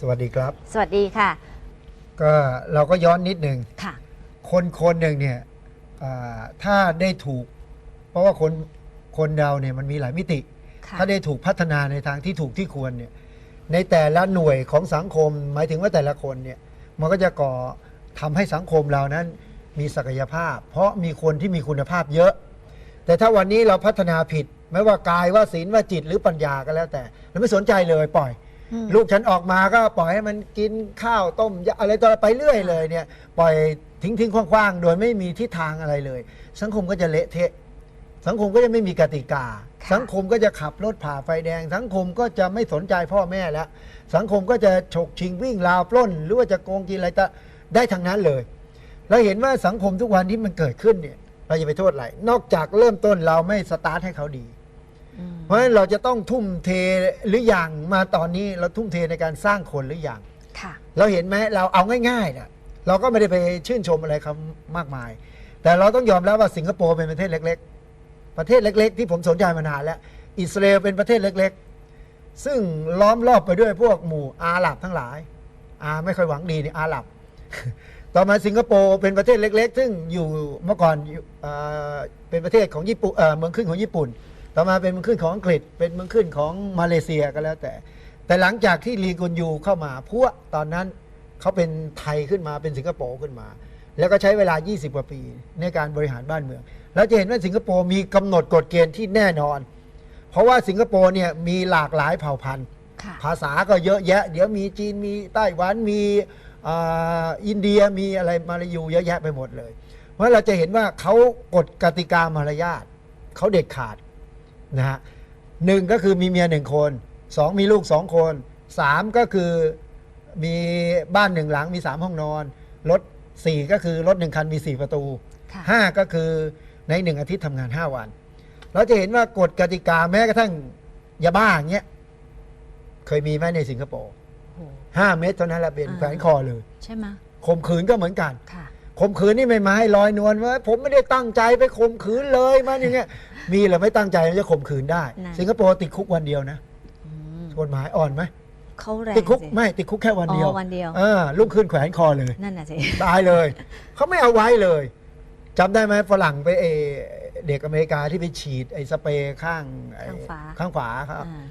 สวัสดีครับ สวัสดีค่ะ ก็เราก็ย้อนนิดหนึ่งค่ะ คนคนหนึ่งเนี่ยอ่าถ้าได้ถูก เพราะว่าคนคนเราเนี่ยมันมีหลายมิติ ค่ะถ้าได้ถูกพัฒนาในทางที่ถูกที่ควรเนี่ยในแต่ละหน่วยของสังคม หมายถึงว่าแต่ละคนเนี่ยมันก็จะก่อทำให้สังคมเรานั้นมีศักยภาพ เพราะมีคนที่มีคุณภาพเยอะ แต่ถ้าวันนี้เราพัฒนาผิด ไม่ว่ากายว่าศีลว่าจิตหรือปัญญาก็แล้วแต่เราไม่สนใจเลยปล่อยอืม ลูกฉันออกมาก็ปล่อยให้มันกินข้าวต้มยำอะไรต่ออะไรไปเรื่อยเลยเนี่ยปล่อยทิ้งทิ้งๆคว้างๆ โดยไม่มีทิศทางอะไรเลย สังคมก็จะเละเทะ สังคมก็จะไม่มีกติกาค่ะสังคมก็จะขับรถผ่าไฟแดง สังคมก็จะไม่สนใจพ่อแม่แล้ว สังคมก็จะฉกชิงวิ่งราวปล้น หรือว่าจะโกงกินอะไรก็ได้ทั้งนั้นเลยเราเห็นว่าสังคมทุกวันที่มันเกิดขึ้นเนี่ยเราจะไปโทษอะไรนอกจากเริ่มต้นเราไม่สตาร์ทให้เขาดีอืม เพราะฉะนั้นเราจะต้องทุ่มเทหรืออย่างมาตอนนี้เราทุ่มเทในการสร้างคนหรืออย่างค่ะ เราเห็นไหมเราเอาง่ายๆนะเราก็ไม่ได้ไปชื่นชมอะไรเขามากมาย แต่เราต้องยอมรับว่าสิงคโปร์เป็นประเทศเล็ก ๆ ประเทศเล็ก ๆ ที่ผมสนใจมานานแล้ว อิสราเอลเป็นประเทศเล็ก ๆ ซึ่งล้อมรอบไปด้วยพวกหมู่อาหรับทั้งหลายอาไม่ค่อยหวังดีนี่อาหรับ ต่อมาสิงคโปร์เป็นประเทศเล็ก ๆ ซึ่งอยู่เมื่อก่อนอยู่เอ่อเป็นประเทศของญี่ปุ่นเอ่อเมืองขึ้นของญี่ปุ่น ต่อมาเป็นเมืองขึ้นของอังกฤษ เป็นเมืองขึ้นของมาเลเซียก็แล้วแต่ แต่หลังจากที่ลีกุนยูเข้ามาพวกตอนนั้นเขาเป็นไทยขึ้นมาเป็นสิงคโปร์ขึ้นมา แล้วก็ใช้เวลา 20 กว่าปีในการบริหารบ้านเมือง แล้วจะเห็นว่าสิงคโปร์มีกำหนดกฎเกณฑ์ที่แน่นอน เพราะว่าสิงคโปร์เนี่ยมีหลากหลายเผ่าพันธุ์ค่ะภาษาก็เยอะแยะ เดี๋ยวมีจีนมีไต้หวันมีอ่าอินเดียมีอะไรมาลายูเยอะแยะไปหมดเลย เพราะเราจะเห็นว่าเขากฎกติกามารยาทเขาเด็ดขาด นะฮะหนึ่งก็คือมีเมียหนึ่งคนสองมีลูกสองคนสามก็คือมีบ้านหนึ่งหลังมีสามห้องนอน รถสี่ก็คือรถหนึ่งคันมีสี่ประตูค่ะห้าก็คือในหนึ่งอาทิตย์ทำงานห้าวัน เราจะเห็นว่ากฎกติกาแม้กระทั่งยาบ้าอย่างเงี้ยเคยมีไหมในสิงคโปร์โอ้โหห้าเม็ดเท่านั้นแหละเป็นอ่าแขวนคอเลย ใช่ไหมข่มขืนก็เหมือนกันค่ะ ข่มขืนนี่ไม่มาให้ลอยนวลว่าผมไม่ได้ตั้งใจไปข่มขืนเลยมันอย่างเงี้ย มีหรือไม่ตั้งใจมันจะข่มขืนได้ นั่น สิงคโปร์ติดคุกวันเดียวนะอืมกฎหมายอ่อนไหมเขาแรงติดคุกสิไม่ติดคุกแค่วันเดียวอ๋อวันเดียว เออลุกขึ้นแขวนคอเลย นั่นน่ะสิ ตายเลยเขาไม่เอาไว้เลยจำได้ไหมฝรั่งไปเอเด็กอเมริกาที่ไปฉีดไอ้สเปรย์ข้างไอ้ข้างฝา ข้างขวาครับอ่า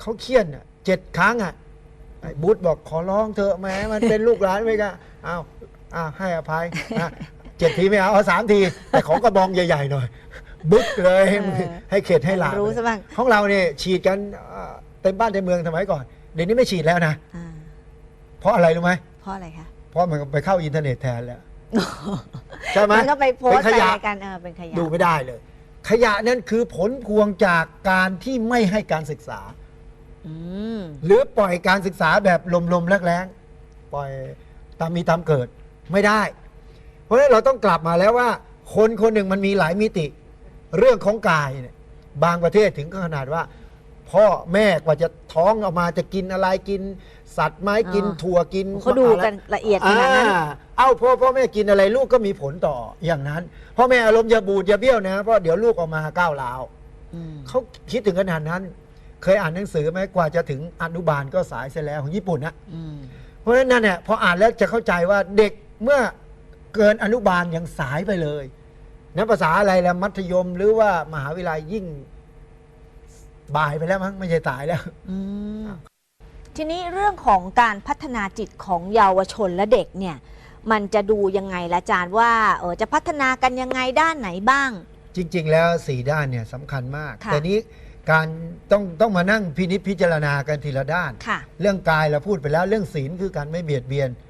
เขาเคี่ยนอะเจ็ดครั้งอะไอ้บูธบอกขอร้องเถอะแหม้มันเป็นลูกหลานไม่กะอ้าว อ้าวให้อภัยอะเจ็ดทีไม่เอาเอาสามที แต่ของกระบองใหญ่ๆหน่อย บึ๊กเลยให้มันให้เข็ดให้หลาบรู้ซะบ้าง ของเราเนี่ยฉีดกันเอ่อเต็มบ้านเต็มเมืองสมัยก่อน เดี๋ยวนี้ไม่ฉีดแล้วนะ อ่าเพราะอะไรรู้ไหมเพราะอะไรคะ เพราะมันไปเข้าอินเทอร์เน็ตแทนแล้ว ใช่ไหมมันก็ไปโพสต์เป็นขไปยะอะไรกันเออเป็นขยะ ดูไม่ได้เลย ขยะนั่นคือผลพวงจากการที่ไม่ให้การศึกษา อืม หรือปล่อยการศึกษาแบบลมๆแรงๆปล่อยตามมีตามเกิด ไม่ได้ เพราะฉะนั้นเราต้องกลับมาแล้วว่า คนคนหนึ่งมันมีหลายมิติ เรื่องของกายเนี่ยบางประเทศถึงขนาดว่า พ่อแม่กว่าจะท้องออกมาจะกินอะไรกิน สัตว์ไม้กินอ๋อ ถั่วกินเขาดูกันละเอียดขนาดนั้น อ่เอ้าพ่อพ่อแม่กินอะไรลูกก็มีผลต่ออย่างนั้นพ่อแม่อารมณ์อย่าบูดอย่าเบี้ยวนะเพราะเดี๋ยวลูกออกมาก้าวร้าว อืมเขาคิดถึงขนาดนั้น เคยอ่านหนังสือไหมกว่าจะถึงอนุบาลก็สายเสียแล้วของญี่ปุ่นนะอืม เพราะฉะนั้นนั่นเนี่ยพออ่านแล้วจะเข้าใจว่าเด็ก เมื่อเกินอนุบาลยังสายไปเลยนับภาษาอะไรแล้วมัธยมหรือว่ามหาวิทยาลัยยิ่งบ่ายไปแล้วมั้งไม่ใช่สายแล้ว อืมทีนี้เรื่องของการพัฒนาจิตของเยาวชนและเด็กเนี่ย มันจะดูยังไงละอาจารย์ว่าเออจะพัฒนากันยังไงด้านไหนบ้าง จริง ๆ แล้วสี่ด้านเนี่ยสำคัญมาก ค่ะ แต่นี้การต้องต้องมานั่งพินิจพิจารณากันทีละด้าน ค่ะ เรื่องกายเราพูดไปแล้วเรื่องศีลคือการไม่เบียดเบียนค่ะ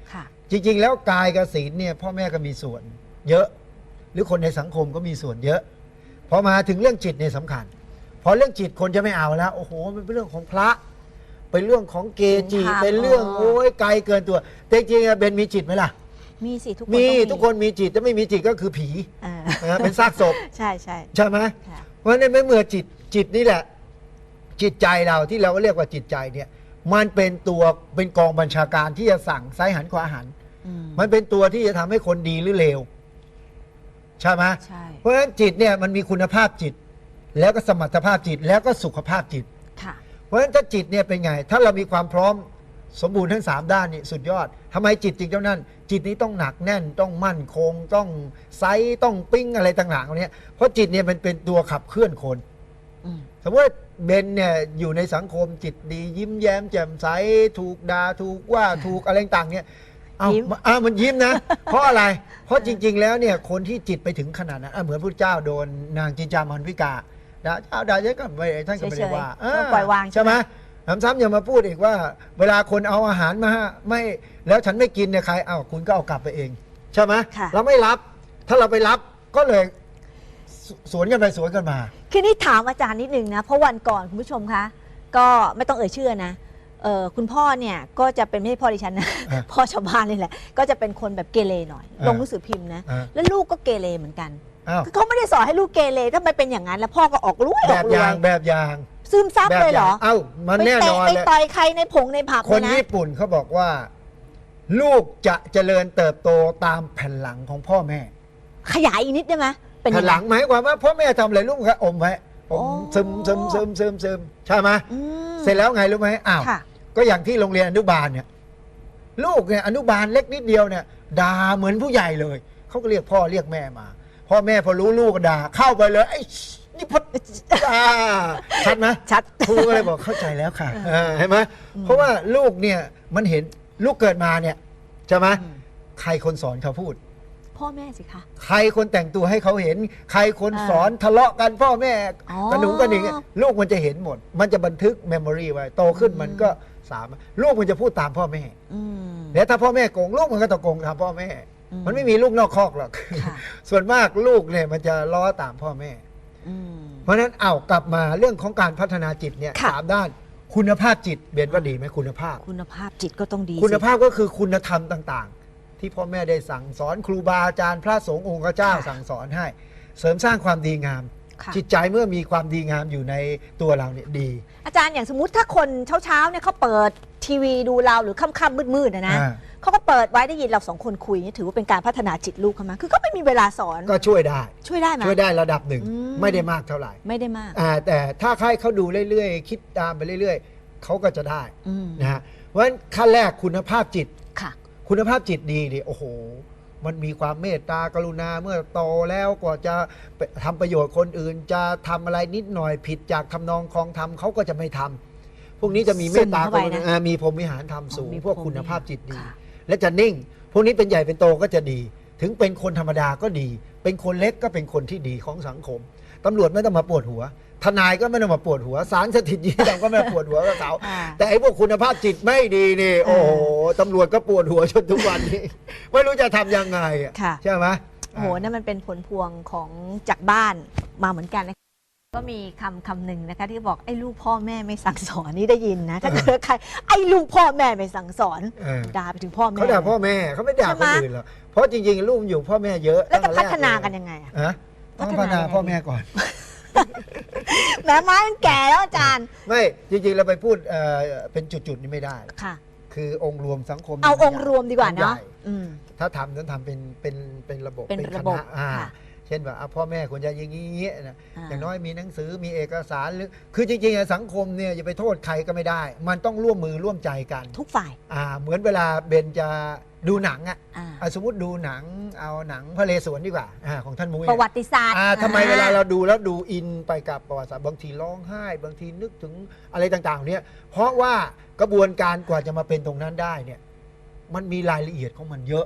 จริง ๆ แล้วกายกับศีลเนี่ยพ่อแม่ก็มีส่วนเยอะ หรือคนในสังคมก็มีส่วนเยอะพอมาถึงเรื่องจิตเนี่ยสำคัญพอเรื่องจิตคนจะไม่เอาแล้วโอ้โหมันเป็นเรื่องของพระ เป็นเรื่องของเกจิ เป็นธรรมเป็นเรื่องอ๋อโอ้ยไกลเกินตัว แต่จริงๆอะเบนมีจิตไหมล่ะ มีสิทุกคนมีต้องทุกคนมีจิตถ้าไม่มีจิตก็คือผีเออนะเป็นซากศพ ใช่ใช่ ใช่ไหมค่ะ เพราะฉะนั้นเมื่อจิตจิตนี่แหละ จิตใจเราที่เราเรียกว่าจิตใจเนี่ย มันเป็นตัวเป็นกองบัญชาการที่จะสั่งซ้ายหันขวาหันอื มมันเป็นตัวที่จะทำให้คนดีหรือเลวใช่ไหมใช่เพราะฉะนั้นจิตเนี่ยมันมีคุณภาพจิต แล้วก็สมรรถภาพจิต แล้วก็สุขภาพจิตค่ะเพราะฉะนั้นถ้าจิตเนี่ยเป็นไง ถ้าเรามีความพร้อมสมบูรณ์ทั้งสามด้านนี่สุดยอดทำไมจิตจริงเจ้านั่นจิตนี้ต้องหนักแน่นต้องมั่นคง ต้องไซส์ต้องปิ้งอะไรต่างๆเหล่านี้เพราะจิตเนี่ยมันเป็นตัวขับเคลื่อนคนอืมสมมติว่าเบนเนี่ยอยู่ในสังคมจิตดียิ้มแย้มแจ่มใสถูกด่าถูกว่าถูกอะไรต่างๆเนี่ย เอายิ้มอ่ามันยิ้มนะ เพราะอะไร เพราะจริง ๆ แล้วเนี่ยคนที่จิตไปถึงขนาดนั้นอะเหมือนพระเจ้าโดนนางจินจามันวิกาด่าเจ้าด่าเยอะก็ไม่ท่านก็ไม่ได้ว่าเฉยๆต้องปล่อยวางใช่ใช่ไหไหมม ซ้ำๆอย่ามาพูดอีกว่า เวลาคนเอาอาหารมาให้ไม่แล้วฉันไม่กินเนี่ยใครเอาคุณก็เอากลับไปเอง ใช่ไหมค่ะ เราไม่รับ ถ้าเราไปรับก็เลยสสวนกันไปสวนกันมา คือนี่ถามอาจารย์นิดนึงนะ เพราะวันก่อนคุณผู้ชมคะ ก็ไม่ต้องเอ่ยชื่อนะ เออคุณพ่อเนี่ยก็จะเป็นไม่ใช่พ่อดิฉันนะ อะพ่อชาวบ้านนี่แหละ ก็จะเป็นคนแบบเกเรหน่อย อะ ลงหนังสือพิมพ์นะ อะแล้วลูกก็เกเรเหมือนกัน อ้าวคือเขาไม่ได้สอนให้ลูกเกเรถ้าไม่เป็นอย่างนั้น แล้วพ่อก็ออกรวยอแบอกบรอวย่างยแบบอย่างซึมซับแบบเลยอเหรย่างอเอ้ามันไปแน่เตะนอนไปเลยต่อยใครในผงในผับคนเลยนะ ญี่ปุ่นเขาบอกว่า ลูกจะเจริญเติบโตตามแผ่นหลังของพ่อแม่ ขยายอีกนิดได้ไหมเป็นแผ่ยันงหไงลังหมายความว่าพ่อแม่ทำอะไรลูกก็อมไว้อโอ้มซึมซึมซึมซึมซึมใช่ไหมอืมเสร็จแล้วไงรู้ไหมอ้าว ค่ะ ก็อย่างที่โรงเรียนอนุบาลเนี่ยลูกเนี่ยอนุบาลเล็กนิดเดียวเนี่ยด่าเหมือนผู้ใหญ่เลยเขาก็เรียกพ่อเรียกแม่มา พ่อแม่พอรู้ลูกก็ด่าเข้าไปเลยไอ้นี่พดอ่าชัดไหมชัดครูก็เลยบอกเข้าใจแล้วค่ะเออเห็นไหมเพราะว่าลูกเนี่ยมันเห็นลูกเกิดมาเนี่ยใช่ไหมอืมใครคนสอนเขาพูด พ่อแม่สิคะใครคนแต่งตัวให้เขาเห็น ใครคนอ่าสอนทะเลาะกันพ่อแม่อ๋อกระหนุงกระหนิงลูกมันจะเห็นหมด มันจะบันทึกเมมโมรีไว้โตขึ้นอืมมันก็ สามารถลูกมันจะพูดตามพ่อแม่อืม แล้วถ้าพ่อแม่โกงลูกมันก็ต้องโกงตามพ่อแม่ อืมมันไม่มีลูกนอกคอกหรอก ค่ะ ส่วนมากลูกเนี่ยมันจะล้อตามพ่อแม่ อืม เพราะฉะนั้นเอากลับมาเรื่องของการพัฒนาจิตเนี่ยค่ะ สามด้านคุณภาพจิตเบนว่าดีไหมคุณภาพ คุณภาพจิตก็ต้องดีคุณสิภาพก็คือคุณธรรมต่างๆ ที่พ่อแม่ได้สั่งสอนครูบาอาจารย์ พระสงฆ์องค์เจ้าค่ะสั่งสอนให้ เสริมสร้างความดีงาม ค่ะจิตใจเมื่อมีความดีงามอยู่ในตัวเราเนี่ยดี อาจารย์อย่างสมมติถ้าคนเช้าๆเนี่ยเขาเปิดทีวีดูเราหรือค่ำๆมืดๆนะนะอ่า เขาก็เปิดไว้ได้ยินเราสองคนคุยเนี่ยถือว่าเป็นการพัฒนาจิตลูกเขามาคือเขาไม่มีเวลาสอนก็ช่วยได้ ช่วยได้ไหม ช่วยได้ระดับหนึ่งอืม ไม่ได้มากเท่าไหร่ไม่ได้มากอ่าแต่ถ้าใครเขาดูเรื่อยๆ คิดตามไปเรื่อยๆเขาก็จะได้อืมนะฮะเพราะฉะนั้นขั้นแรกคุณภาพจิต ค่ะ คุณภาพจิตดีดิโอ้โห มันมีความเมตตากรุณาเมื่อโตแล้วกว่าจะไปทำประโยชน์คนอื่น จะทำอะไรนิดหน่อยผิดจากทำนองคลองธรรมเขาก็จะไม่ทำพวกนี้จะมีเมตตาซึมกเข้าไปรุนะณามีพรหมวิหารธรรมสูงมีพวกพรหมคุณภาพจิตดีค่ะและจะนิ่ง พวกนี้เป็นใหญ่เป็นโตก็จะดี ถึงเป็นคนธรรมดาก็ดี เป็นคนเล็กก็เป็นคนที่ดีของสังคมตำรวจไม่ต้องมาปวดหัว ทนายก็ไม่ต้องมาปวดหัวศาลสถิตยี่ต่างก็ไม่มาปวดหัวกับเขาอ่าแต่ไอ้พวกคุณภาพจิตไม่ดีนี่ โอ้โหตำรวจก็ปวดหัวจนทุกวันนี้ ไม่รู้จะทำยังไงอะค่ะใช่ไหมโอ้โหนั่นมันเป็นผลพวงของจากบ้านมาเหมือนกันนะคะก็มีคำคำหนึ่งนะคะที่บอกไอ้ลูกพ่อแม่ไม่สั่งสอนนี่ได้ยินนะถ้าเกิดใครไอ้ลูกพ่อแม่ไม่สั่งสอนเออด่าไปถึงพ่อแม่เขาด่าพ่อแม่เขาไม่ด่าใช่คไหมนอื่นหรอกเพราะจริงๆลูกมันอยู่พ่อแม่เยอะแล้วจะตั้งพัต่ฒนาแรเลยกันยังไงอะฮะต้องพัพัฒฒนานายังไงพ่อแม่ก่อน แม้ไม้มันแก่แล้วอาจารย์ไม่ จริงๆเราไปพูดเอ่อเป็นจุดๆนี่ไม่ได้ ค่ะ คือองค์รวมสังคมเอามันองค์รวมดีกว่าเนาะใหญ่อืม ถ้าทำต้องทำเป็นเป็นเป็นระบบเป็นคระบบณอ่าค่ะ เช่นว่าอะพ่อแม่ควรจะอย่างนี้อย่างนี้นะอ่าอย่างน้อยมีหนังสือมีเอกสารหรือคือจริงๆอะสังคมเนี่ยอย่าไปโทษใครก็ไม่ได้ มันต้องร่วมมือร่วมใจกัน ทุกฝ่าย อ่าเหมือนเวลาเบนจะ ดูหนังอะอ่าอะสมมติดูหนังเอาหนังพระเลสวนดีกว่าอ่าของท่านมุ้ยประวัติศาสตร์อ่าทำไมอ่เวลาเราดูแล้วดูอินไปกับประวัติศาสตร์บางทีร้องไห้ บางทีนึกถึงอะไรต่างๆเนี่ยเพราะว่ากระบวนการกว่าจะมาเป็นตรงนั้นได้เนี่ยมันมีรายละเอียดของมันเยอะ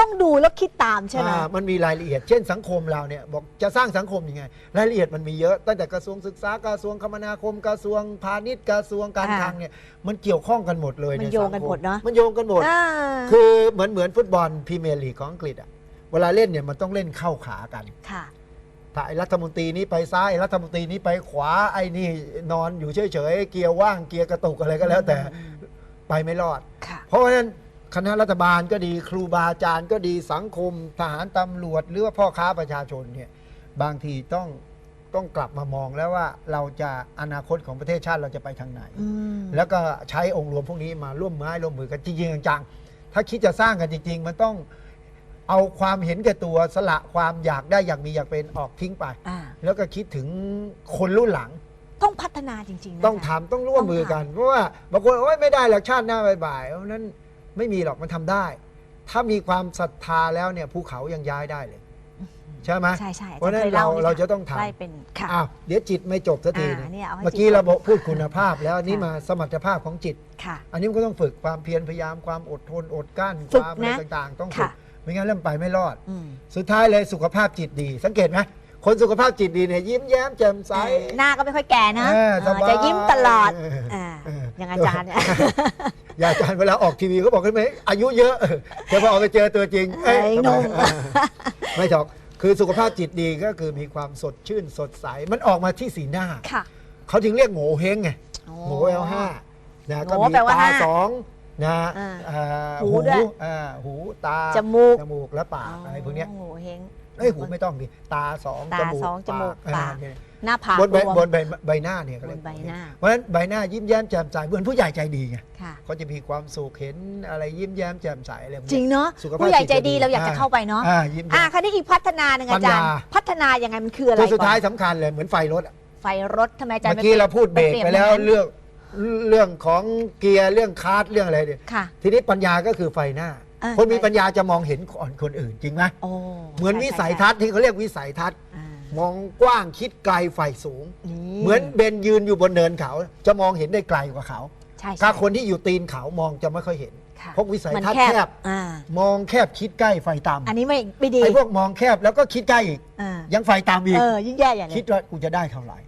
ต้องดูแล้วคิดตามใช่ไหม อ่ามันมีรายละเอียด เช่นสังคมเราเนี่ยบอกจะสร้างสังคมยังไง รายละเอียดมันมีเยอะ ตั้งแต่กระทรวงศึกษากระทรวงคมนาคมกระทรวงพาณิชย์กระทรวงการคลังเนี่ยมันเกี่ยวข้องกันหมดเลยมันในโยสังงกันคหมดเนาะมันโยงกันหมด อ่า คือเหมือนเหมือนฟุตบอลพรีเมียร์ลีกของอังกฤษอะเวลาเล่นเนี่ยมันต้องเล่นเข้าขากัน ค่ะ ถ้าไอ้รัฐมนตรีนี้ไปซ้ายไอ้รัฐมนตรีนี้ไปขวาไอ้นี่นอนอยู่เฉยๆเกียร์ว่างเกียร์กระตุกอะไรก็แล้วแต่อืมไปไม่รอด ค่ะ เพราะฉะนั้น คณะรัฐบาลก็ดีครูบาอาจารย์ก็ดีสังคม ทหารตำรวจหรือว่าพ่อค้าประชาชนเนี่ยบางทีต้องต้องกลับมามองแล้วว่าเราจะอนาคตของประเทศชาติเราจะไปทางไหนอืมแล้วก็ใช้องค์รวมพวกนี้มาร่วมไม้ร่วมมือกันจริงๆจังๆถ้าคิดจะสร้างกันจริง ๆ มันต้องเอาความเห็นแก่ตัวสละความอยากได้อยากมีอยากเป็นออกทิ้งไปอ่าแล้วก็คิดถึงคนรุ่นหลัง ต้องพัฒนาจริงๆนะคะต้องทำต้องร่วมมือกัน เพราะว่าบางคนโอ้ยไม่ได้หรอกชาติหน้าบ่ายๆเพราะฉะนั้น ไม่มีหรอกมันทำได้ ถ้ามีความศรัทธาแล้วเนี่ยภูเขายังย้ายได้เลย ใช่ไหมใช่ใช่เพราะฉะนั้นอจย์คยเราล่เราจะต้องทำ ได้เป็นค่ะ อ้าวเดี๋ยวจิตไม่จบสักทีอ่านะเนี่ยเอาให้เมื่อกี้จิตเราบอกพูดคุณภาพ แล้วอันนี้ค่ะ มาสมรรถภาพของจิต ค่ะ อันนี้มันก็ต้องฝึกความเพียรพยายามความอดทนอดกลั้นฝึคกวามอะไรนะต่างๆ ต้องฝึกค่ะ ไม่งั้นเริ่มไปไม่รอด อืมสุดท้ายเลยสุขภาพจิตดี สังเกตไหมคนสุขภาพจิตดีเนี่ยยิ้มแย้มแจ่มใส หน้าก็ไม่ค่อยแก่นะเออสบายจะยิ้มตลอดเอออ่าเอออย่างอาจารย์เนี่ยอย่าอาจารย์เวลาออกทีวีเขาบอกกันไหมอายุเยอะแต่พอออกไปเจอตัวจริงเอ้ยเอ้ยทำไมหนุ่มเออไม่ถอกคือสุขภาพจิตดีก็คือมีความสดชื่นสดใส มันออกมาที่สีหน้า ค่ะเขาถึงเรียกโง่เฮงไงโอ้ โง่เอลห้านะก็โง่มีแปลว่าตาห้าสองนะอ่าเอ่อหูด้วยอ่าหูตาจมูก จมูกและปากอะไรพวกเนี้ย โอ้โหเฮง เอ้ยหูไม่ต้องดิตาสองตาจมูกสองจมูกปากอ่เนี่ย หน้าผากบนใบรวม บนใบใบหน้าเนี่ยเขาเรียกบนใบหน้า เพราะฉะนั้นใบหน้ายิ้มแย้มแจ่มใสเหมือนผู้ใหญ่ใจดีไงค่ะ เขาจะมีความสุขเห็นอะไรยิ้มแย้มแจ่มใสอะไรพวกจรินี้งเนาะสุขภาพผู้ใหญ่ใจจิตจะดีดีเราอยากจะอ่าเข้าไปเนาะอ่ายิ้มอ่าแย้มคราวนี้อีกพัฒนาหนึ่งอาจารย์ ปัญญา พัฒนายังไงมันคืออะไรตัวสุดท้ายก่อนสำคัญเลยเหมือนไฟรถอะไฟรถทำไมอาจารย์เมื่อกี้เราพูดเบรกไปแล้วเปรียบเรื่องเรื่องของเกียร์เรื่องคาร์ดเรื่องอะไรเนี่ยค่ะ ทีนี้ปัญญาก็คือไฟหน้า อ่า คนมีใช่ปัญญาจะมองเห็นก่อนคนอื่นจริงไหมโอ้เหมือนใช่วิสัยใช่ทัศน์ที่เขาเรียกวิสัยทัศน์ อ่า มองกว้างคิดไกลไฟสูงนี่เหมือนเบนยืนอยู่บนเนินเขา จะมองเห็นได้ไกลกว่าเขาใช่ใช่ถ้าคนที่อยู่ตีนเขามองจะไม่ค่อยเห็นค่ะเพราะวิสัยมันทัศน์แคแคบบอ่ามองแคบคิดใกล้ไฟต่อันนี้ไม่ไม่ดีำไอ้พวกมองแคบแล้วก็คิดใกล้อีกอ่ายังไฟต่ำอีกเออยิ่งแย่อย่างคิดนี้ว่ากูจะได้เท่าไหร่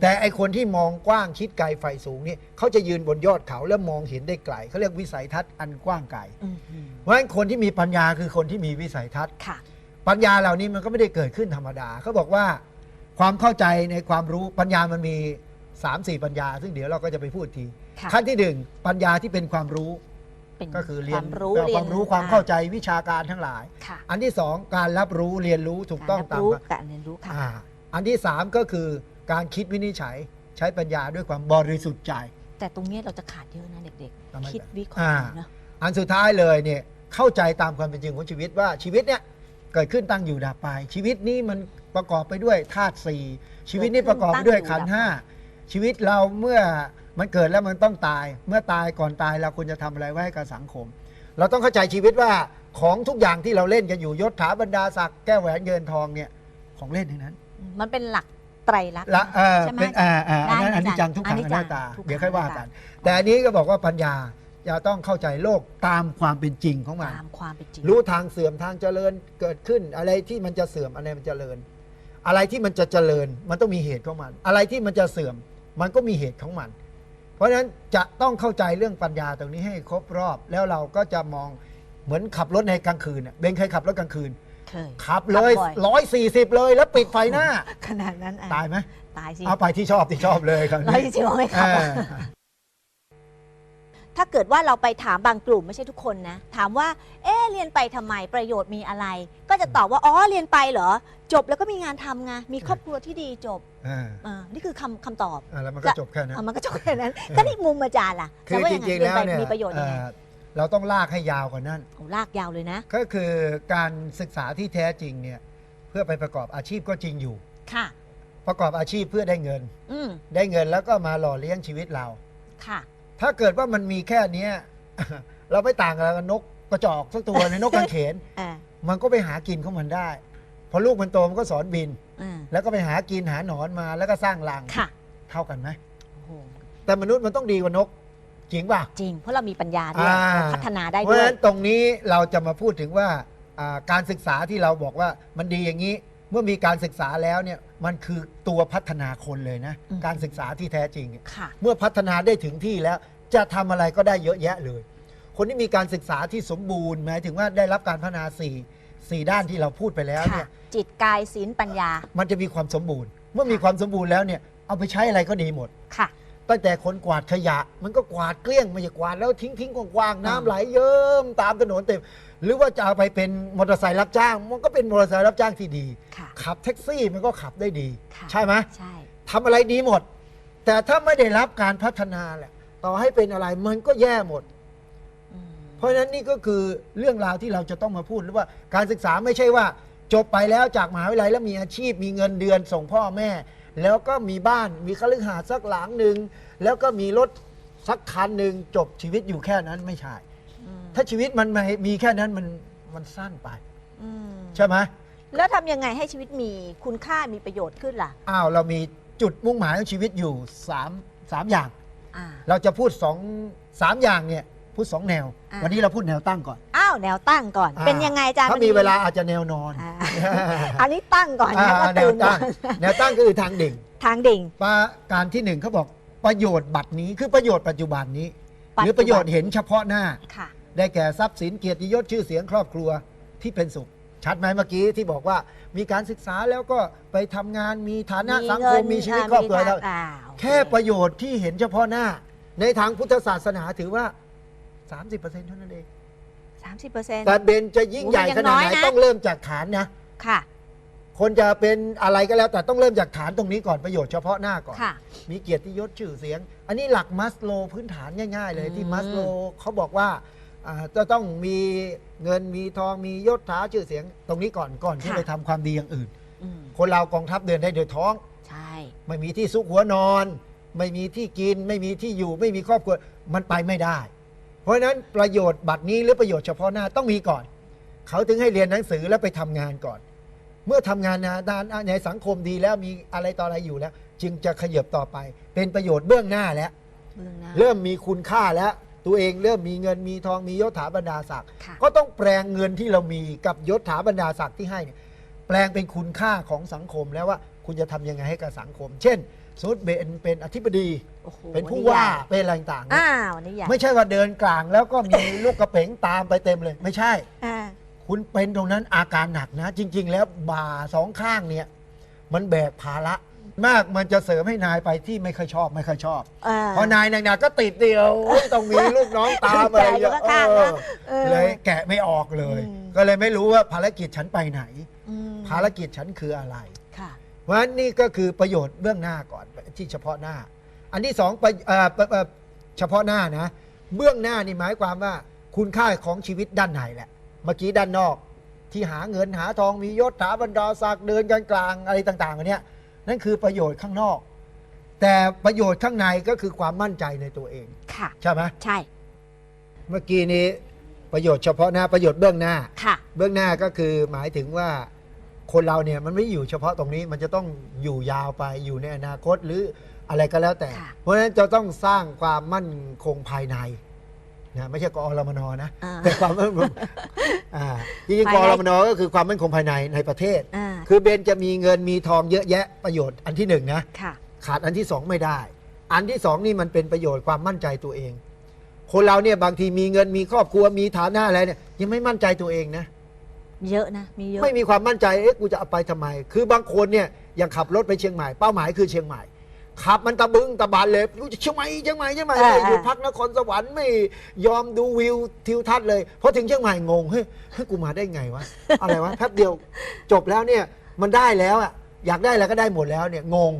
แต่ไอคนที่มองกว้างคิดไกลไฟสูงนี่เขาจะยืนบนยอดเขาแล้วมองเห็นได้ไกลเขาเรียกวิสัยทัศน์อันกว้างไกลอืมอืมเพราะฉะนั้นคนที่มีปัญญาคือคนที่มีวิสัยทัศน์ค่ะ ปัญญาเหล่านี้มันก็ไม่ได้เกิดขึ้นธรรมดาเขาบอกว่าความเข้าใจในความรู้ปัญญามันมี3ามสี่ปัญญา ซึ่งเดี๋ยวเราก็จะไปพูดที ค่ะขั้นที่หนึ่งปัญญาที่เป็นความรู้เป็นก็คือเรีคยวานมรู้เอ่อเรียคนวามรู้ความเข้าใจวิชาการทั้งหลาย ค่ะอันที่สองการรับรู้เรียนรู้ถูกต้องารตารับมรู้หลักการเรียนรู้ค่ะ อ่าอันที่สามก็คือการคิดวินิจฉัยใช้ปัญญาด้วยความบริสุทธิ์ใจ แต่ตรงเนี้ยเราจะขาดเยอะนะเด็กทำไม ๆ คิดวิเคราะอ่าห์นะอันสุดท้ายเลยเนี่ยเข้าใจตามความเป็นจริงของชีวิตว่าชีวิตเนี่ย เกิดขึ้นตั้งอยู่ดับไป ชีวิตนี้มันประกอบไปด้วยธาตุสี่ชีวิตนี้ประกอบไปด้วยขันธ์ห้าชีวิตเราเมื่อมันเกิดแล้วมันต้องตาย เมื่อตายก่อนตายเราควรจะทำอะไรไว้ให้กับสังคม เราต้องเข้าใจชีวิตว่าของทุกอย่างที่เราเล่นกันอยู่ยศถาบรรดาศักดิ์แก้วแหวนเงินทองเนี่ยของเล่นทั้งนั้น มันเป็นหลักไตรลักษณ์ละเออใช่ไหมเป็นอ่าอ่าอันนั้นได้อันนี้จังอาจารย์ทุกขังอันนี้อนัตตาจังทุกขังเดี๋ยวค่อยว่ากันอนัตตาแต่อันนี้ก็บอกว่าปัญญา จะต้องเข้าใจโลกตามความเป็นจริงของมัน ตามความเป็นจริง รู้ทางเสื่อมทางเจริญเกิดขึ้น อะไรที่มันจะเสื่อมอะไรมันเจริญ อะไรที่มันจะเจริญ มันต้องมีเหตุของมัน อะไรที่มันจะเสื่อม มันก็มีเหตุของมัน เพราะฉะนั้นจะต้องเข้าใจเรื่องปัญญาตรงนี้ให้ครบรอบ แล้วเราก็จะมองเหมือนขับรถในกลางคืนน่ะเบนเคยขับรถกลางคืนเคยขับเลยขับบ่อย ร้อยสี่สิบเลยแล้วปิดไฟหน้า ขนาดนั้นอะตายไหมตายสิเอาไปที่ชอบที่ชอบเลยคราวเรานี้จริงๆเราไม่ขับเออะอ ถ้าเกิดว่าเราไปถามบางกลุ่มไม่ใช่ทุกคนนะ ถามว่า เอ๊ะเรียนไปทำไมประโยชน์มีอะไร ก็จะตอบว่า อ๋อ เรียนไปเหรอ จบแล้วก็มีงานทำไงมีครอบครัวที่ดีจบอ่าอ่านี่คือคำคำตอบอ่าแล้วมันก็จบแค่นั้น อะมันก็จบแค่นั้นก็นี่มุมอาจารย์ล่ะคือว่าจยังไงริงๆเรียแล้วไปเนี่ยมีประโยชน์ยังไงเอ่อเราต้องลากให้ยาวกว่านั้น โอ้ลากยาวเลยนะก็คือการศึกษาที่แท้จริงเนี่ยเพื่อไปประกอบอาชีพก็จริงอยู่ ค่ะ ประกอบอาชีพเพื่อได้เงิน อืมได้เงินแล้วก็มาหล่อเลี้ยงชีวิตเรา ค่ะ ถ้าเกิดว่ามันมีแค่เนี้ย เราไม่ต่างอะไรกับนกกระจอกสักตัวในนกกางเขน อ่ามันก็ไปหากินของมันได้ พอลูกมันโตมันก็สอนบิน อ่าแล้วก็ไปหากินหาหนอนมาแล้วก็สร้างรังค่ะเท่ากันไหมโอ้โหแต่มนุษย์มันต้องดีกว่านกจริงป่ะ จริง เพราะเรามีปัญญาด้วยอ่า เราพัฒนาได้เพด้ราะวยฉะนั้นตรงนี้เราจะมาพูดถึงว่าอ่าการศึกษาที่เราบอกว่ามันดีอย่างนี้เมื่อมีการศึกษาแล้วเนี่ยมันคือตัวพัฒนาคนเลยนะการศึกษาที่แท้จริง ค่ะ เมื่อพัฒนาได้ถึงที่แล้วจะทำอะไรก็ได้เยอะแยะเลย คนที่มีการศึกษาที่สมบูรณ์หมายถึงว่าได้รับการพัฒนาสี่สี่ด้านที่เราพูดไปแล้วเนี่ค่ะยจิตกายศีลปัญญา มันจะมีความสมบูรณ์ เมื่อมีความสมบูรณ์แล้วเนี่ยเอาไปใช้อะไรก็ดีหมด ค่ะ ตั้งแต่คนกวาดขยะ มันก็กวาดเกลี้ยงไม่ใช่กวาดแล้วทิ้งทิ้งกว้างๆน้ำไหลเยิ้มตามถนนเต็ม หรือว่าจะเอาไปเป็นมอเตอร์ไซค์รับจ้าง มันก็เป็นมอเตอร์ไซค์รับจ้างที่ดี ค่ะ ขับแท็กซี่มันก็ขับได้ดี ค่ะ ใช่ไหมใช่ ทำอะไรดีหมด แต่ถ้าไม่ได้รับการพัฒนาแหละต่อให้เป็นอะไรมันก็แย่หมด อืมเพราะฉะนั้นนี่ก็คือเรื่องราวที่เราจะต้องมาพูดหรือว่าการศึกษาไม่ใช่ว่า จบไปแล้วจากมหาวิทยาลัยแล้วมีอาชีพมีเงินเดือนส่งพ่อแม่ แล้วก็มีบ้านมีคฤหาสน์สักหลังหนึ่งแล้วก็มีรถสักคันหนึ่งจบชีวิตอยู่แค่นั้นไม่ใช่อืม ถ้าชีวิตมันไม่มีแค่นั้นมันมันสั้นไป อืมใช่ไหมแล้วทำยังไงให้ชีวิตมีคุณค่ามีประโยชน์ขึ้นล่ะ อ้าวเรามีจุดมุ่งหมายของชีวิตอยู่สามสามอย่าง อ่า เราจะพูดสองสามอย่างเนี่ยพูดสองแนว อ่า วันนี้เราพูดแนวตั้งก่อน อ้าวแนวตั้งก่อน อ่า เป็นยังไงอาจารย์ถ้ามีเวลาอาจจะแนวนอน อ่าอันนี้ตั้งก่อนอ่านะก็แนตื่วนก่ตั้องนแนวตั้งก็คือทางดิ่งทางดิ่ง ประการที่หนึ่งเขาบอกประโยชน์บัตรนี้คือประโยชน์ปัจจุบันนี้ปัจจุบันหรือประโยชน์เห็นเฉพาะหน้า ค่ะ ได้แก่ทรัพย์สินเกียรติยศชื่อเสียงครอบครัวที่เป็นสุข ชัดไหมเมื่อกี้ที่บอกว่ามีการศึกษาแล้วก็ไปทำงานมีฐานะสังคมมีชีวิตครอบครัวแล้ว อ่าโอเแค่ประโยชน์ที่เห็นเฉพาะหน้า ในทางพุทธศาสนาถือว่า 30%เท่านั้นเองสามสิบเปอร์เซ็นต์แต่เบนจะยิ่งใหญ่ขนาดไหน โอ้มันยังน้อยนะ ต้องเริ่มจากฐานนะ ค่ะ คนจะเป็นอะไรก็แล้วแต่ต้องเริ่มจากฐานตรงนี้ก่อนประโยชน์เฉพาะหน้าก่อน ค่ะ มีเกียรติยศชื่อเสียง อันนี้หลักมัสโลพื้นฐานง่าย ๆ เลยที่อืม มัสโลเขาบอกว่าอ่า จะต้องมีเงินมีทองมียศถาชื่อเสียง ตรงนี้ก่อนก่อนที่ไปทำความดีอย่างอื่น อืมคนเรากองทัพเดินได้โดยท้อง ใช่ ไม่มีที่ซุกหัวนอน ไม่มีที่กิน ไม่มีที่อยู่ ไม่มีครอบครัวมันไปไม่ได้ เพราะฉะนั้นประโยชน์บัตรนี้หรือประโยชน์เฉพาะหน้าต้องมีก่อน เขาถึงให้เรียนหนังสือแล้วไปทำงานก่อน เมื่อทำงานนะด้านในสังคมดีแล้วมีอะไรต่ออะไรอยู่แล้ว จึงจะขยับต่อไป เป็นประโยชน์เบื้องหน้าแล้ว เบื้องหน้า เริ่มมีคุณค่าแล้ว ตัวเองเริ่มมีเงินมีทองมียศถาบรรดาศักดิ์ค่ะ ก็ต้องแปลงเงินที่เรามีกับยศถาบรรดาศักดิ์ที่ให้เนี่ยแปลงเป็นคุณค่าของสังคมแล้วว่าคุณจะทำยังไงให้กับสังคม เช่นสมมติเบนเป็นอธิบดีโอ้โหเป็นผู้ใหญ่ว่าเป็นอะไรต่างๆเนี่ยอ้าววันนี้ใหญ่ไม่ใช่ว่าเดินกลางแล้วก็มี ลูกกระเป๋งตามไปเต็มเลย ไม่ใช่ อ่า คุณเป็นตรงนั้นอาการหนักนะ จริง ๆ แล้วบ่าสองข้างเนี่ย มันแบกภาระ มากมันจะเสริมให้นายไปที่ไม่ค่อยชอบไม่ค่อยชอบ อ่า พอนายหนักๆก็ติดเดียวโอ้ยต้องมีลูกน้องตามอะไรแกะอยู่เงี้ยข้างๆเอนะอเออเลยแกะไม่ออกเลย อืม ก็เลยไม่รู้ว่าภารกิจฉันไปไหน อืมภารกิจฉันคืออะไร ค่ะ เพราะฉะนั้นนี่ก็คือประโยชน์เบื้องหน้าก่อนที่เฉพาะหน้า อันที่สองประเอ่อเอ่อเอ่อเฉพาะหน้านะเบื้องหน้านี่หมายความว่าคุณค่าของชีวิตด้านในแหละ เมื่อกี้ด้านนอกที่หาเงินหาทองมียศถาบรรดาศักดิ์เดินกลางๆอะไรต่างๆอันเนี้ย นั่นคือประโยชน์ข้างนอก แต่ประโยชน์ข้างในก็คือความมั่นใจในตัวเอง ค่ะ ใช่ไหมใช่ เมื่อกี้นี้ประโยชน์เฉพาะหน้าประโยชน์เบื้องหน้า ค่ะ เบื้องหน้าก็คือหมายถึงว่าคนเราเนี่ยมันไม่อยู่เฉพาะตรงนี้มันจะต้องอยู่ยาวไปอยู่ในอนาคตหรืออะไรก็แล้วแต่ ค่ะ เพราะฉะนั้นจะต้องสร้างความมั่นคงภายใน นะไม่ใช่กอรมนนะอ่า แต่ความมั่นคงอ่าจริงๆกภายอในรมนก็คือความมั่นคงภายในในประเทศ อ่าคือเบนจะมีเงินมีทองเยอะแยะประโยชน์อันที่หนึ่งนะ ค่ะ ขาดอันที่สองไม่ได้ อันที่สองนี่มันเป็นประโยชน์ความมั่นใจตัวเอง คนเราเนี่ยบางทีมีเงินมีครอบครัวมีฐานะอะไรเนี่ยยังไม่มั่นใจตัวเองนะ เยอะนะ มีเยอะ ไม่มีความมั่นใจ เอ๊ะ กูจะเอาไปทำไม คือบางคนเนี่ยยังขับรถไปเชียงใหม่ เป้าหมายคือเชียงใหม่ ขับมันตะบึงตะบานเลยกูจะเชียงใหม่เชียงใหม่เชียงใหม่อ่าไม่หยุดอ่าพักนครสวรรค์ไม่ยอมดูวิวทิวทัศน์เลยพอถึงเชียงใหม่งงเฮ้ยเฮ้ยกูมาได้ไงวะ อะไรวะแป๊บเดียวจบแล้วเนี่ยมันได้แล้วอะอยากได้อะไรก็ได้หมดแล้วเนี่ยงง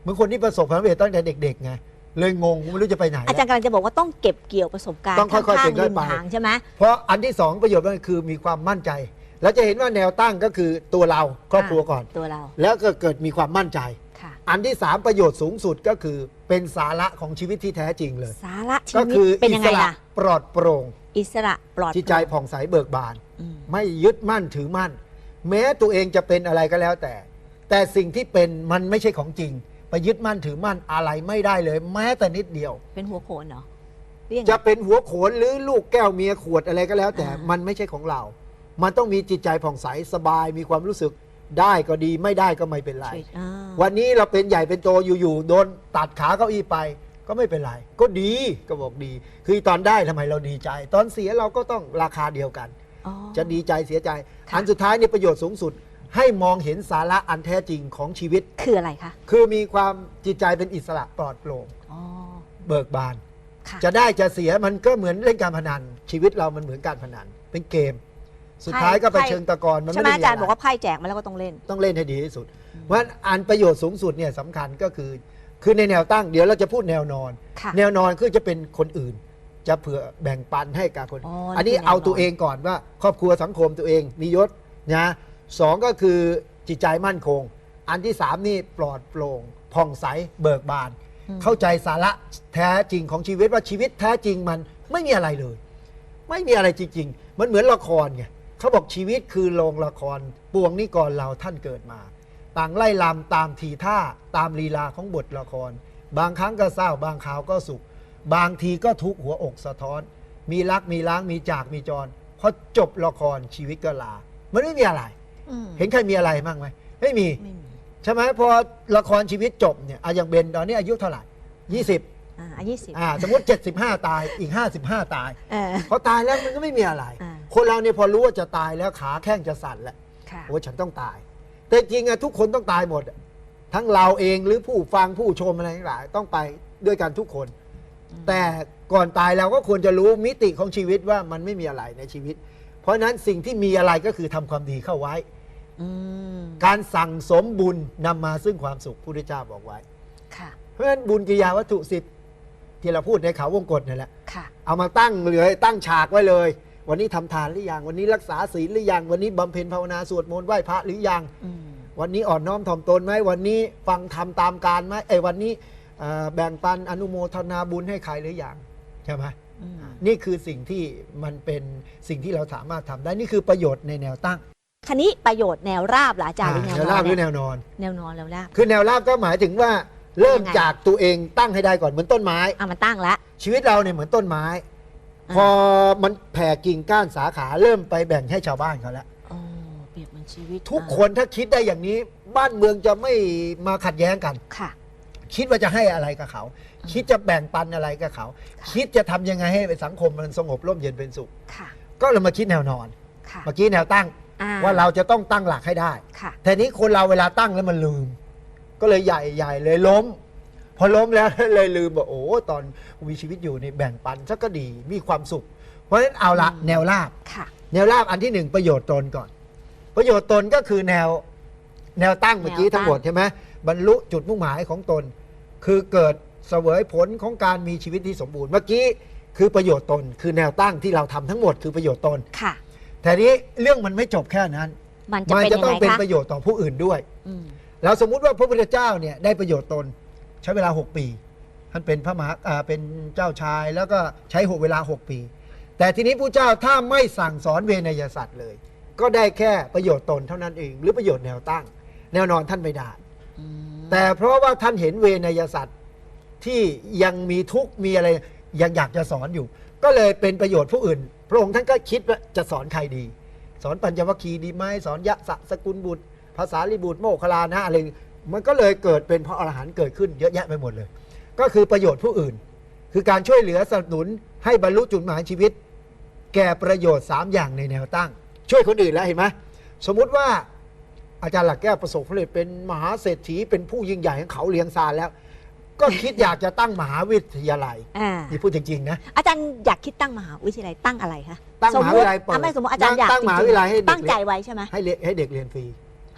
เหมือนคนที่ประสบความสำเร็จตั้งแต่เด็กๆไงเลยงงไม่รู้จะไปไหนอาจารย์กำลังจะบอกว่าต้องเก็บเกี่ยวประสบการณ์ต้องค่อยๆข้างเป็นๆค่ริอยมไป ทางใช่ไหม เพราะอันที่สองประโยชน์มันคือมีความมั่นใจ แล้วจะเห็นว่าแนวตั้งก็คือตัวเราครอบครัวก่อน ตัวเรา แล้วก็เกิดมีความมั่นใจค่ะ อันที่สามประโยชน์สูงสุดก็คือเป็นสาระของชีวิตที่แท้จริงเลย สาระชีก็วิตคือเป็นอิยังสไงระล่ะปลอดโปร่ง อิสระปลอดจิตใจผ่องใสเบิกบาน อืมไม่ยึดมั่นถือมั่น แม้ตัวเองจะเป็นอะไรก็แล้วแต่ แต่สิ่งที่เป็นมันไม่ใช่ของจริง ไปยึดมั่นถือมั่นอะไรไม่ได้เลย แม้แต่นิดเดียว เป็นหัวโขนเหรอหรือยังไง จะเป็นหัวโขนหรือลูกแก้วเมียขวดอะไรก็แล้ว แต่อ่ามั มันไม่ใช่ของเรา มันต้องมีจิตใจผ่องใสสบายมีความรู้สึก ได้ก็ดีไม่ได้ก็ไม่เป็นไรช่วยอ่าวันนี้เราเป็นใหญ่เป็นโตอยู่ๆโดนตัดขาเก้าอี้ไป ก็ไม่เป็นไร ก็ดีก็บอกดี คือตอนได้ทำไมเราดีใจ ตอนเสียเราก็ต้องราคาเดียวกัน อ๋อ จะดีใจเสียใจ ค่ะ อันสุดท้ายในประโยชน์สูงสุด ให้มองเห็นสาระอันแท้จริงของชีวิต คืออะไรคะคือมีความจิตใจเป็นอิสระปลอดโปร่งอ๋อเบิกบาน ค่ะ จะได้จะเสียมันก็เหมือนเล่นการพนัน ชีวิตเรามันเหมือนการพนัน เป็นเกม สุดท้ายก็ไปไพ่เชิงตะกอนมันใช่ไม่ไหมได้มีอาจารย์อะบอกไรว่าไพ่แจกมาแล้วก็ต้องเล่น ต้องเล่นให้ดีที่สุด เพราะฉะนั้นอันประโยชน์สูงสุดเนี่ยสำคัญก็คือ คือในแนวตั้งเดี๋ยวเราจะพูดแนวนอน ค่ะแนวนอนคือจะเป็นคนอื่น จะเผื่อแบ่งปันให้กับคน อ๋ออัอันนี้คือแนวนอน เอาตัวเองก่อนว่า ครอบครัวสังคมตัวเองมียศนะสองก็คือจิตใจมั่นคง อันที่สามนี่ปลอดโปร่งผ่องใสเบิกบานอืมเข้าใจสาระแท้จริงของชีวิตว่าชีวิตแท้จริงมันไม่มีอะไรเลย ไม่มีอะไรจริงๆ มันเหมือนละครไง เขาบอกชีวิตคือโรงละครปวงนิกรเราท่านเกิดมา ต่างไล่ลำตามทีท่าตามลีลาของบทละคร บางครั้งก็เศร้าบางคราวก็สุข บางทีก็ทุกข์หัวอกสะท้อน มีรักมีล้างมีจากมีจรพอจบละครชีวิตก็ลามันไม่มีอะไรอืมเห็นใครมีอะไรบ้างไหมไม่มีไม่มีใช่ไหมพอละครชีวิตจบเนี่ยอะอย่างเบนตอนนี้อายุเท่าไหร่20อ่าอายุสิบอ่าสมมติ 75 ตายอีก 55 ตายเออพอตายแล้วมันก็ไม่มีอะไรอ่า คนเราเนี่ยพอรู้ว่าจะตายแล้วขาแข้งจะสั่นแล้วค่ะ โอ้ฉันต้องตาย แต่จริงอะทุกคนต้องตายหมดอะทั้งเราเองหรือผู้ฟังผู้ชมอะไรทั้งหลายต้องไปด้วยกันทุกคน แต่ก่อนตายเราก็ควรจะรู้มิติของชีวิตว่ามันไม่มีอะไรในชีวิต เพราะฉะนั้นสิ่งที่มีอะไรก็คือทำความดีเข้าไว้ อืม การสั่งสมบุญนำมาซึ่งความสุขพระพุทธเจ้าบอกไว้ ค่ะ เพราะฉะนั้นบุญกิริยาวัตถุสิบที่เราพูดในเขาวงกฏนั่นแหละ ค่ะ เอามาตั้งเลยตั้งฉากไว้เลย วันนี้ทำทานหรือยัง วันนี้รักษาศีลหรือยัง วันนี้บำเพ็ญภาวนาสวดมนต์ไหว้พระหรือยังอืมวันนี้อ่อนน้อมถ่อมตนไหมวันนี้ฟังทำตามการไหมเอ้ยวันนี้เอ่อแบ่งปันอนุโมทนาบุญให้ใครหรือยังใช่ไหมอืมนี่คือสิ่งที่มันเป็นสิ่งที่เราสามารถทำได้นี่คือประโยชน์ในแนวตั้งคันนี้ประโยชน์แนวราบเหรออาจารย์หรืออ่าแนแนววนอราบนหรือเนี่แนยวนอน แนวนอนแนวราบคือแนวราบก็หมายถึงว่าเริ่มยังไงจากตัวเองตั้งให้ได้ก่อนเหมือนต้นไม้อะมันตั้งละชีวิตเราเนี่ยเหมือนต้นไม้อ่า พอมันแผ่กิ่งก้านสาขาเริ่มไปแบ่งให้ชาวบ้านเขาแล้ว โอ้เปรียบเหมือนชีวิตทุกอ่าคนถ้าคิดได้อย่างนี้ บ้านเมืองจะไม่มาขัดแย้งกัน ค่ะ คิดว่าจะให้อะไรกับเขา คิดจะแบ่งปันอะไรกับเขาค่ะคิดจะทำยังไงให้สังคมมันสงบร่มเย็นเป็นสุข ค่ะ ก็เลยมาคิดแนวนอน ค่ะเมื่อกี้แนวตั้งอ่ว่าเราจะต้องตั้งหลักให้ได้ ค่ะ แต่นี้คนเราเวลาตั้งแล้วมันลืม ก็เลยใหญ่ใหญ่เลยล้ม พอล้มแล้วเลยลืมว่าโอ้ตอนมีชีวิตอยู่ในแบ่งปันสักก็ดีมีความสุข เพราะฉะนั้นเอาละอืมแนวราบค่ะ แนวราบอันที่หนึ่งประโยชน์ตนก่อน ประโยชน์ตนก็คือแนวแนวตั้งเมื่อกี้แนวตั้งทั้งหมดใช่ไหมบรรลุจุดมุ่งหมายของตน คือเกิดเสวยผลของการมีชีวิตที่สมบูรณ์เมื่อกี้คือประโยชน์ตน คือแนวตั้งที่เราทำทั้งหมดคือประโยชน์ตนค่ะแต่นี้เรื่องมันไม่จบแค่นั้น มันจะมันเป็นจะยังต้องไงเป็นคะประโยชน์ต่อผู้อื่นด้วยอืมเราสมมุติว่าพระพุทธเจ้าเนี่ยได้ประโยชน์ตน ใช้เวลา 6 ปี ท่านเป็นพระมหาอ่าเป็นเจ้าชาย แล้วก็ใช้หกเวลา 6 ปี แต่ทีนี้ผู้เจ้าถ้าไม่สั่งสอนเวนยสัตว์เลย ก็ได้แค่ประโยชน์ตนเท่านั้นเอง หรือประโยชน์แนวตั้ง แนวนอนท่านไม่ได้ แต่เพราะว่าท่านเห็นเวนยสัตว์ที่ยังมีทุกข์มีอะไรยังอยากจะสอนอยู่ ก็เลยเป็นประโยชน์ผู้อื่น พระองค์ท่านก็คิดว่าจะสอนใครดี สอนปัญจวัคคีย์ดีไหมสอนยะสะสกุลบุตร ภาษาลิบุตรโมคคลลานะอะไร มันก็เลยเกิดเป็นพระอรหันต์เกิดขึ้นเยอะแยะไปหมดเลย ก็คือประโยชน์ผู้อื่น คือการช่วยเหลือสนับสนุนให้บรรลุจุดหมายชีวิต แก่ประโยชน์ 3 อย่างในแนวตั้ง ช่วยคนอื่นแล้วเห็นไหมสมมุติว่าอาจารย์หลักแก้วประสบผลสำเร็จเป็นมหาเศรษฐีเป็นผู้ยิ่งใหญ่ของเขาเลียงซานแล้ว ก็คิดอยากจะตั้งมหาวิทยาลัยอ่า นี่พูดจริงๆนะ อาจารย์อยากคิดตั้งมหาวิทยาลัยตั้งอะไรคะตั้งมหาวิทยาลัยสมมุติเปิดอะไม่สมมติอาจารย์อยากตั้งมหาจริวิทยาลัยให้เด็ก ตั้งใจไว้ใช่ไหมให้เรียนให้เด็กเรียนฟรี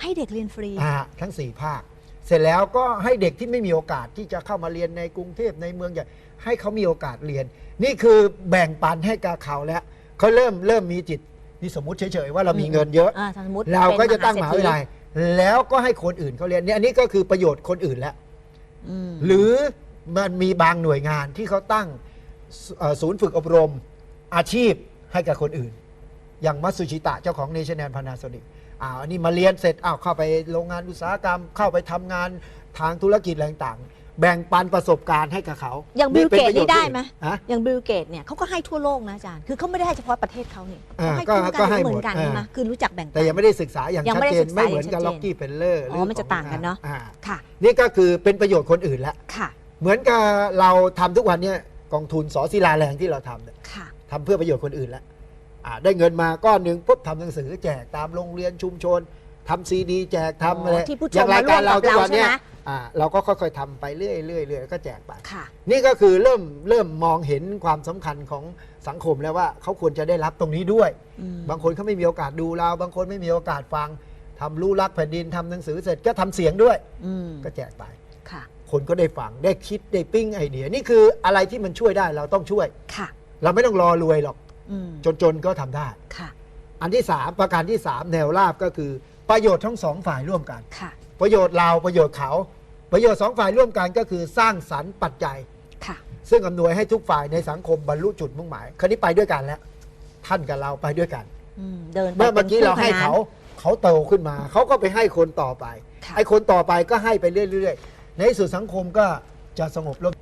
ให้เด็กเรียนฟรี อ่าทั้ง 4 ภาค เสร็จแล้วก็ให้เด็กที่ไม่มีโอกาสที่จะเข้ามาเรียนในกรุงเทพในเมืองใหญ่ให้เขามีโอกาสเรียน นี่คือแบ่งปันให้กับเขาแล้วเขาเริ่มเริ่มมีจิตนี่สมมุติเฉยๆว่าเรามีเงินเยอะ อ่าสมมติเราก็จะป็นตั้งมหาวิทยาลัยแล้วก็ให้คนอื่นเขาเรียนเนี่ยอันนี้ก็คือประโยชน์คนอื่นแล้ว อืม หรือมันมีบางหน่วยงานที่เขาตั้งศูเอ่อศูนย์ฝึกอบรมอาชีพให้กับคนอื่น อย่างมัตสุชิตะเจ้าของเน ชั่นแนลพานาโซนิกอ้าวอันนี้มาเรียนเสร็จอ้าวเข้าไปโรงงานอุตสาหกรรม เข้าไปทำงานทางธุรกิจอะไรต่างๆ แบ่งปันประสบการณ์ให้กับเขาอย่างบิลป็เกตประโยชนี่ได้ไหมฮะ อย่างบิลเกตเนี่ยเขาก็ให้ทั่วโลกนะอาจารย์ คือเขาไม่ได้ให้เฉพาะประเทศเขาเนี่ยอ่าเขาให้ก็ทั่วก็ให้กันเหมือนหมดกันอ่าใช่ไหมคือรู้จักแบ่งปันแต่ยังไม่ได้ศึกษาอย่างยังชัดไม่ได้เจนศึกษาไม่เหมือนกับอย่างชัดเจนล็อกกี้เพนเลอร์อ๋อมันจะต่างกันเนอะอ่าค่ะ นี่ก็คือเป็นประโยชน์คนอื่นแล้วค่ะ เหมือนกับเราทำทุกวันเนี่ยกองทุนสอศิลาแรงที่เราทำเนี่ยค่ะ ทำเพื่อประโยชน์คนอื่นแล้วอ่า ได้เงินมาก้อนหนึ่งปุ๊บทำหนังสือแจกตามโรงเรียนชุมชนทำซีดี แจกทำอะไรอ๋อที่ผู้ชมอย่างรายการเรามาร่วมกับทุกวันเนี่ยเราใช่ไหมอ่าเราก็ค่อยๆทำไปเรื่อยๆเรื่อยๆแล้วก็แจกไปค่ะนี่ก็คือเริ่มเริ่มมองเห็นความสำคัญของสังคมแล้วว่าเขาควรจะได้รับตรงนี้ด้วยอืมบางคนเขาไม่มีโอกาสดูเรา บางคนไม่มีโอกาสฟังทำรู้รักแผ่นดินทำหนังสือเสร็จก็ทำเสียงด้วยอืมก็แจกไปค่ะคนก็ได้ฟังได้คิดได้ปิ้งไอเดีย นี่คืออะไรที่มันช่วยได้เราต้องช่วยค่ะเราไม่ต้องรอรวยหรอกอืม จนๆก็ทำได้ค่ะอันที่3ประการที่3แนวราบก็คือ ประโยชน์ทั้งสองฝ่ายร่วมกันค่ะประโยชน์เราประโยชน์เขา ประโยชน์สองฝ่ายร่วมกันก็คือสร้างสรรค์ปัจจัยค่ะซึ่งอำนวยให้ทุกฝ่ายในสังคมบรรลุจุดมุ่งหมายคราวนี้ไปด้วยกันแล้ว ท่านกับเราไปด้วยกันอืมเดินไปเมื่อเมื่อกี้ป็นเราให้คู่ขนนเขาเขาโตขึ้นมาเขาก็ไปให้คนต่อไปค่ะไอ้คนต่อไปก็ให้ไปเรื่อยๆในที่สุดสังคมก็จะสงบร่ม